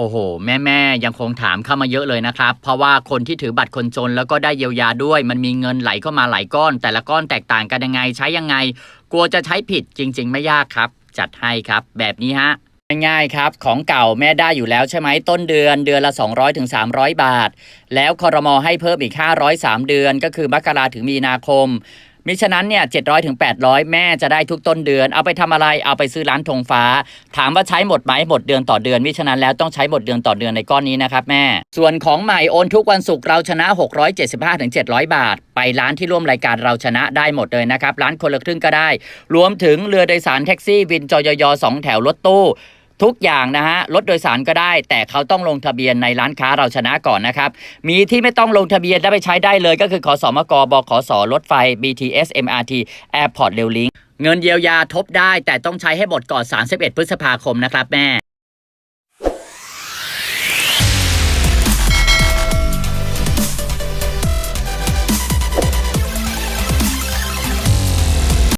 โอ้โห แม่แม่ยังคงถามเข้ามาเยอะเลยนะครับ เพราะว่าคนที่ถือบัตรคนจนแล้วก็ได้เยียวยาด้วย มันมีเงินไหลเข้ามาหลายก้อน แต่ละก้อนแตกต่างกันยังไงใช้ยังไง กลัวจะใช้ผิดจริง ๆ ไม่ยากครับ จัดให้ครับ แบบนี้ฮะง่ายๆครับ ของเก่าแม่ได้อยู่แล้วใช่ไหมต้นเดือนเดือนละ 200ถึง300 บาท แล้วคอรมอให้เพิ่มอีก 500 3เดือน ก็คือมกราถึงมีนาคม มิฉะนั้นเนี่ย700ถึง800แม่จะได้ทุกต้นเดือน เอาไปทำอะไรเอาไปซื้อร้านธงฟ้า ถามว่าใช้หมดไหมหมดเดือนต่อเดือนมิฉะนั้นแล้วต้องใช้หมดเดือนต่อเดือนในก้อนนี้นะครับแม่ ส่วนของใหม่โอนทุกวันศุกร์เราชนะ 675ถึง700 บาท ไปร้านที่ร่วมรายการเราชนะได้หมดเลยนะครับร้านคนละครึ่งก็ได้ รวมถึงเรือโดยสารแท็กซี่วินจอยยสองแถวรถตู้ ทุกอย่างนะฮะรถโดยสารก็ได้ แต่เขาต้องลงทะเบียนในร้านค้าเราชนะก่อนนะครับมีที่ไม่ต้องลงทะเบียนและไปใช้ได้เลย ก็คือขอสอมกบขอสรถไฟ BTS MRT Airport Rail Link เงินเยียวยาทบได้แต่ต้องใช้ให้หมดก่อน 31 พฤษภาคมนะครับแม่